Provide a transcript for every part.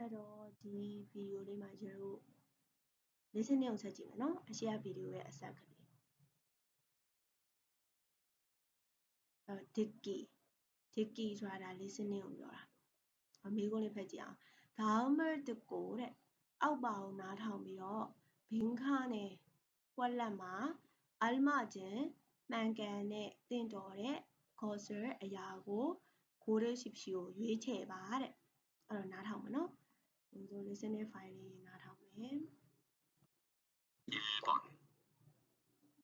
အဲ့တော့ဒီဗီဒီယိုလေးမှာကျွန်တော်တို့ listening ကိုဆက်ကြည့်မယ်နော်အရှိရဗီဒီယိုရဲ့အဆက်ကလေးအဲ dicky dicky ဆိုတာ listening ကိုပြောတာအမေကိုလေးဖတ်ကြည့်အောင် damer တကိုတဲ့အောက်ပါကိုနားထောင်ပြီးတော့ဘင်းခါနဲ့ကွက်လက်မှာအလ်မကျင်မှန်ကန်တဲ့တင့်တော်တဲ့ cursor အရာကိုကိုရရှိဖြူကိုရွေးချယ်ပါတဲ့အဲ့တော့နားထောင်မယ် 인솔루션의 파일이 나라 면 1번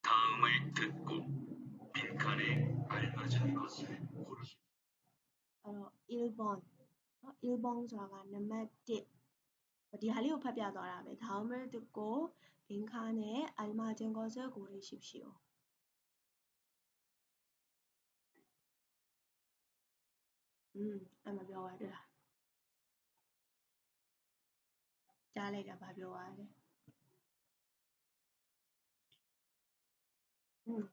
다음을 듣고 빈칸에 알맞은 것을 고르십시오. 1번 1번 어, 들어가는 맵에 어디 하리오 파비 하더라. 다음을 듣고 빈칸에 알맞은 것을 고르십시오. 음, 아마 명화를 ကြားလိုက်တာဗာပြောပါလဲอืม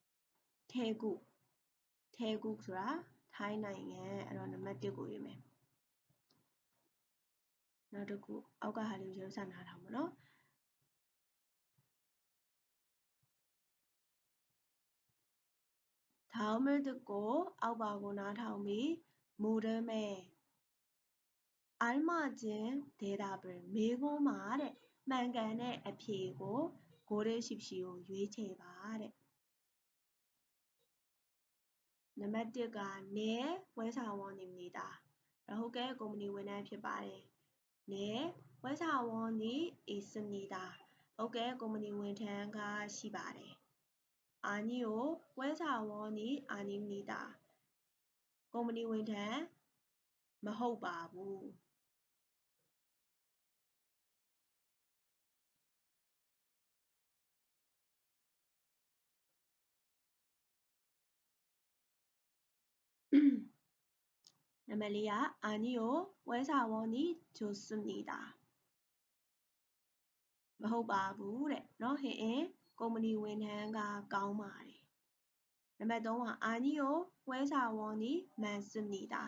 ထဲကုထဲကုဆိုတာထိုင်းနိုင်ငံအဲ့တော့နံပါတ်1ကိုရေးမယ်နောက်တစ်ခုအောက်ကဟာလေးကိုရုပ်ဆက်နားထောင်ပါနော်다음을 듣고အောက်ပါကိုနားထောင်ပြီး အိုင်းမချင်းဒေတာပရင်မေခွန်းမှာတဲ့မှန်ကန်တဲ့အဖြေကိုဂိုးတဲ့ရှိရှိကိုရွေးချယ်ပါတဲ့နံပါတ်1ကနေဝဲစာဝန်နေနေတာရဟုတ်ကဲကုမ္ပဏီဝန်ထမ်းဖြစ်ပါတယ်နေဝဲစာဝန်နေအေးစနေတာဟုတ်ကဲကုမ္ပဏီဝန်ထမ်းကရှိပါတယ်အာနီကိုဝဲစာဝန်နေအာနီနေတာကုမ္ပဏီဝန်ထမ်းမဟုတ်ပါဘူး နံပါတ်၄ကအာနီကိုဝဲစာဝန်နေဂျိုစွနေတာမဟုတ်ပါဘူးတဲ့เนาะဟင်အင်းကုမ္ပဏီဝန်ထမ်းကကောင်းပါတယ်နံပါတ်3ကအာနီကိုဝဲစာဝန်နေမန်စွနေတာ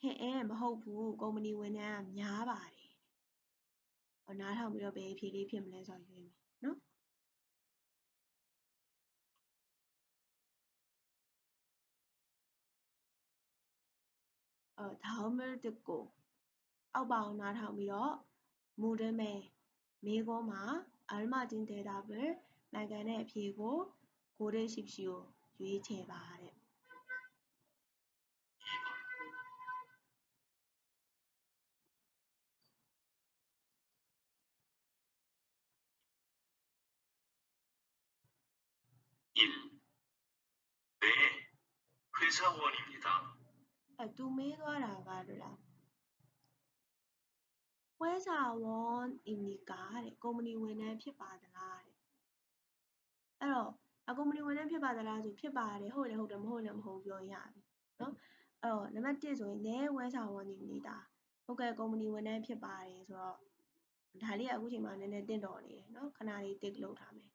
ဟင်အင်းမဟုတ်ဘူးကုမ္ပဏီဝန်ထမ်းကများပါတယ်ဟောနားထောင်ပြီးတော့ဘယ်အဖြေလေးဖြစ်မလဲဆိုတော့ရွေးမယ် 어, 다음을 듣고 아바우나 하며 물음에 미고마 알맞은 대답을 나간에 비고 고르십시오. 주의 제발. 일. 네, 회사원입니다. အဲသူမေးသွားတာကတို့လားဝဲစာဝန်အင်နီကာတဲ့ကုမ္ပဏီဝန်ထမ်းဖြစ်ပါသလားတဲ့အဲ့တော့အကုမ္ပဏီဝန်ထမ်းဖြစ်ပါသလားဆိုဖြစ်ပါတယ်ဟုတ်တယ်ဟုတ်တယ်မဟုတ်လည်းမဟုတ်ပြောရင်ရပြီနော်အဲ့တော့နံပါတ်1ဆိုရင်နဲဝဲစာဝန်နေနေတာဟုတ်ကဲ့ကုမ္ပဏီဝန်ထမ်းဖြစ်ပါတယ်ဆိုတော့ဒါလေးကအခုချိန်မှာနည်းနည်းတင့်တော်နေတယ်နော်ခဏလေး tick လုပ်ထားမယ်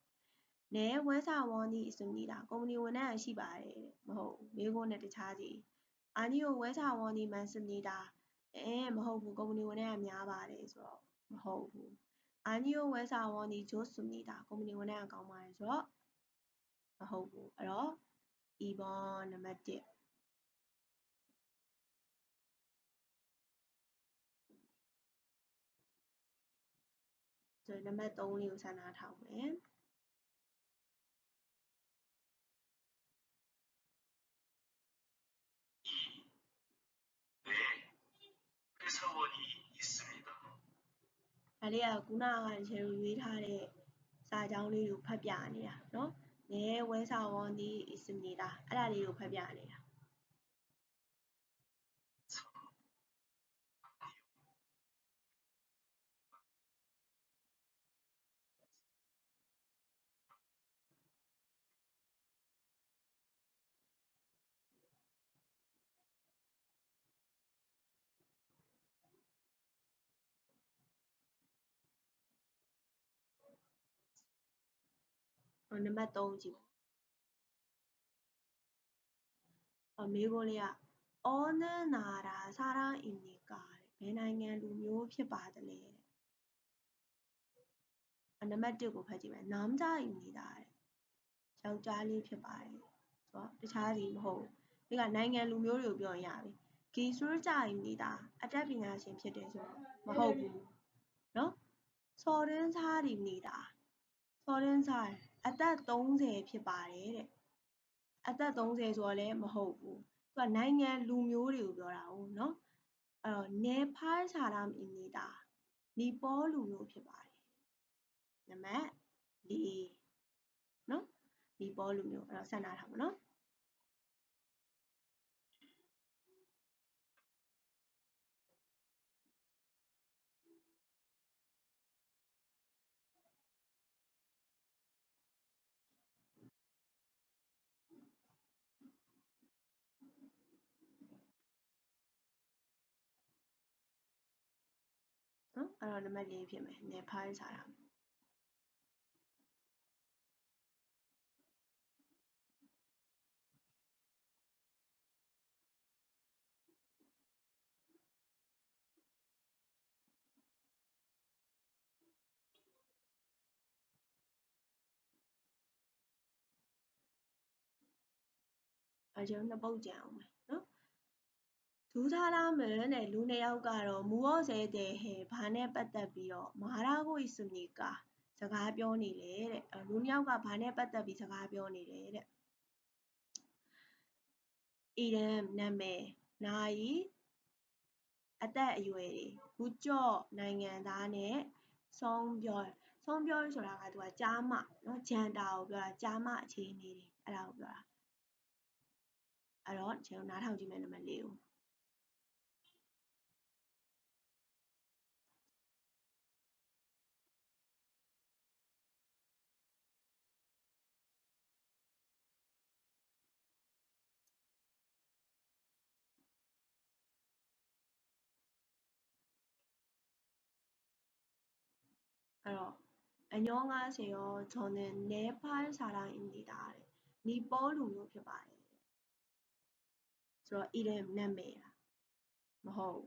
နဲဝဲစာဝန်ဒီအစနေတာကုမ္ပဏီဝန်ထမ်းရှိပါတယ်တဲ့မဟုတ်မေးခွန်းနဲ့တခြားစီ အာနီကိုဝဲစာဝန်ဒီမန်စနေတာအဲမဟုတ်ဘူးကုမ္ပဏီဝန်ထမ်းကများပါတယ်ဆိုတော့မဟုတ်ဘူးအာနီကိုဝဲစာဝန်ဒီဂျိုးစနေတာကုမ္ပဏီဝန်ထမ်းကကောင်းပါတယ်ဆိုတော့မဟုတ်ဘူးအဲ့တော့ e ဘောနံပါတ်1ဆိုနံပါတ်3လေးကိုဆက်နာထောင်မယ် ဒါလေးကခုနကခြေလိုရွေးထားတဲ့စာကြောင်းလေးကိုဖတ်ပြနေတာเนาะ။နဲဝဲစာဝန်ဒီအစ်မနေတာအဲ့ဒါလေးကိုဖတ်ပြနေတာ ။ တော့နံပါတ်3ကြည့်ပေါ့အမေကိုလေးကအောနန်နာရာစာရာအင်နီကာဘယ်နိုင်ငံလူမျိုးဖြစ်ပါသလဲအနံပါတ်1ကိုဖတ်ကြည့်မယ်နာမ်ဂျာအင်နီတာတဲ့ယောက်ျားလေးဖြစ်ပါတယ်ဆိုတော့တခြားစီမဟုတ်ဒီကနိုင်ငံလူမျိုးတွေကိုပြောရပြီဂီဆူဂျာအင်နီတာအတတ်ပညာရှင်ဖြစ်တယ်ဆိုတော့မဟုတ်ဘူးเนาะဆော်ရင်းစားဒီနေတာဆော်ရင်းစား အသက်30ဖြစ်ပါတယ်တဲ့အသက်30ဆိုတော့လည်းမဟုတ်ဘူးသူကနိုင်ငံလူမျိုးတွေကိုပြောတာဟုတ်နော်အဲ့တော့နေဖာချာရမ်အင်နီတာနီပေါလူမျိုးဖြစ်ပါတယ်နံပါတ်၄နော်နီပေါလူမျိုးအဲ့တော့ဆက်နာထားပါနော် အဲ့တော့နံပါတ်၄ဖြစ်မယ်နေဖိုင်းစားတာအဲကျွန်တော်နှစ်ပုတ်ကြံအောင်မယ်နော် ဒူးထားလာမယ်တဲ့လူနှစ်ယောက်ကတော့မူရော့ဆဲတဲ့ဟဲဘာနဲ့ပတ်သက်ပြီးတော့မာရာကိုစမီကာစကားပြောနေလေတဲ့လူနှစ်ယောက်ကဘာနဲ့ပတ်သက်ပြီးစကားပြောနေလဲတဲ့အီရန်နာမည်နိုင်အသက်အရွယ်တွေဂူကြော့နိုင်ငံသားနဲ့ဆုံးပြောဆုံးပြောဆိုတာကသူကကြားမနော်ဂျန်တာကိုပြောတာကြားမအခြေအနေတွေအဲ့ဒါကိုပြောတာအဲ့တော့ကျွန်တော်နားထောင်ကြည့်မယ်နံပါတ်၄ကို တော့အညောငါစေရောဂျွန်နဲ့နဲပါဆာလာအင်ဒီတာတဲ့နီပေါ်လူမျိုးဖြစ်ပါတယ်ဆိုတော့အီဒမ်နာမည်လားမဟုတ်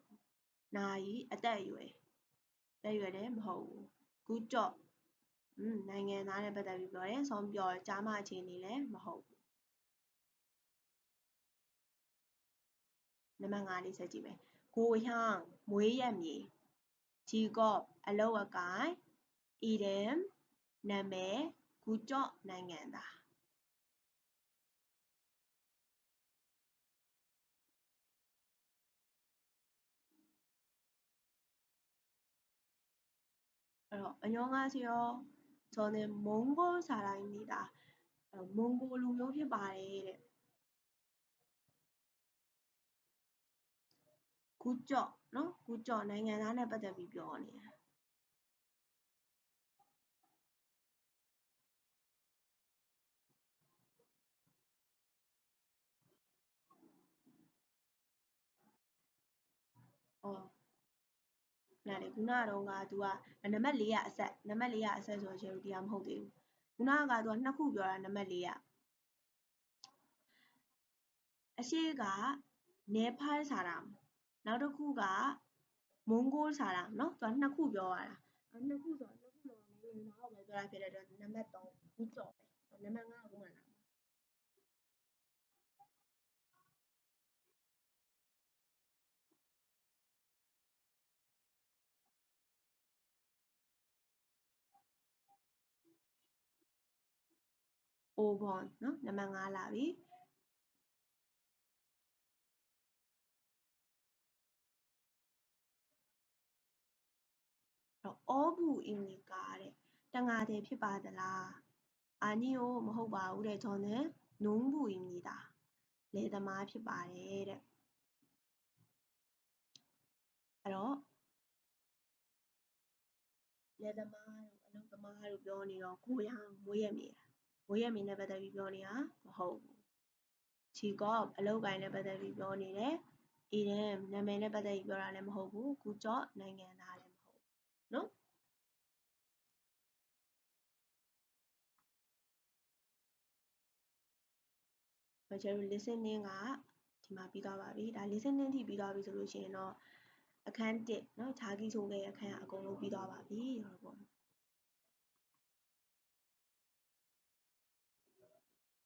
နိုင်အသက်အရွယ်တက်ရွယ်တယ်မဟုတ်ဘူးဂူကြော့อืมနိုင်ငံသားနဲ့ပတ်သက်ပြီးပြောတယ်ဆုံးပြောကြားမအခြေအနေလည်းမဟုတ်ဘူးနံပါတ်5လေးဆက်ကြည့်မယ်ကိုဟျောင်းမွေးရမြေဂျီကော့အလောက်အကိုင် 이름, 남의 구조 나간다. 어, 안녕하세요. 저는 어, 몽골 사람입니다. 어, 몽골로 이렇게 말해. 구조, 구조 나간다는 바다 비벼네. နားလေခုနကတော့က तू ကနံပါတ်4ကအဆက်နံပါတ်4ကအဆက်ဆိုတော့ Cherry တရားမဟုတ်သေးဘူးခုနက तू ကနှစ်ခုပြောတာနံပါတ်4ကအရှိကနေဖိုင်းစာတာနောက်တစ်ခုကမွန်ဂိုးစာတာเนาะ तू ကနှစ်ခုပြောရတာနှစ်ခုဆိုတော့နှစ်ခုလုံးနိုင်ငံသားကိုပဲပြောတာဖြစ်တဲ့အတွက်နံပါတ်3ခုကြော် အိုဘွန်နော်နံပါတ်5လာပြီတော့အောဘူးအင်နီကာတဲ့တငါတယ်ဖြစ်ပါသလားအာနီယိုမဟုတ်ပါဘူးတဲ့ကျွန်တော်နုံးဘူးအင်နီတာလေသမားဖြစ်ပါတယ်တဲ့အဲ့တော့လေသမားတို့အလုပ်သမားတို့ပြောနေတော့ကိုရမွေးရမြေ မွေးရမြေနဲ့ပတ်သက်ပြီးပြောနေတာမဟုတ်ဘူးချီကော့အလုပ်ကိုင်းနဲ့ပတ်သက်ပြီးပြောနေတယ်အီဒန်နာမည်နဲ့ပတ်သက်ပြီးပြောတာလည်းမဟုတ်ဘူးကူကြော့နိုင်ငံသားလည်းမဟုတ်ဘူးเนาะကျွန်တော် listening ကဒီမှာပြီးသွားပါပြီဒါ listening ထိပြီးသွားပြီဆိုလို့ရှိရင်တော့ အခန်း1เนาะဂျာဂီဆိုခဲ့အခန်းကအကုန်လုံးပြီးသွားပါပြီဟုတ်ပေါ့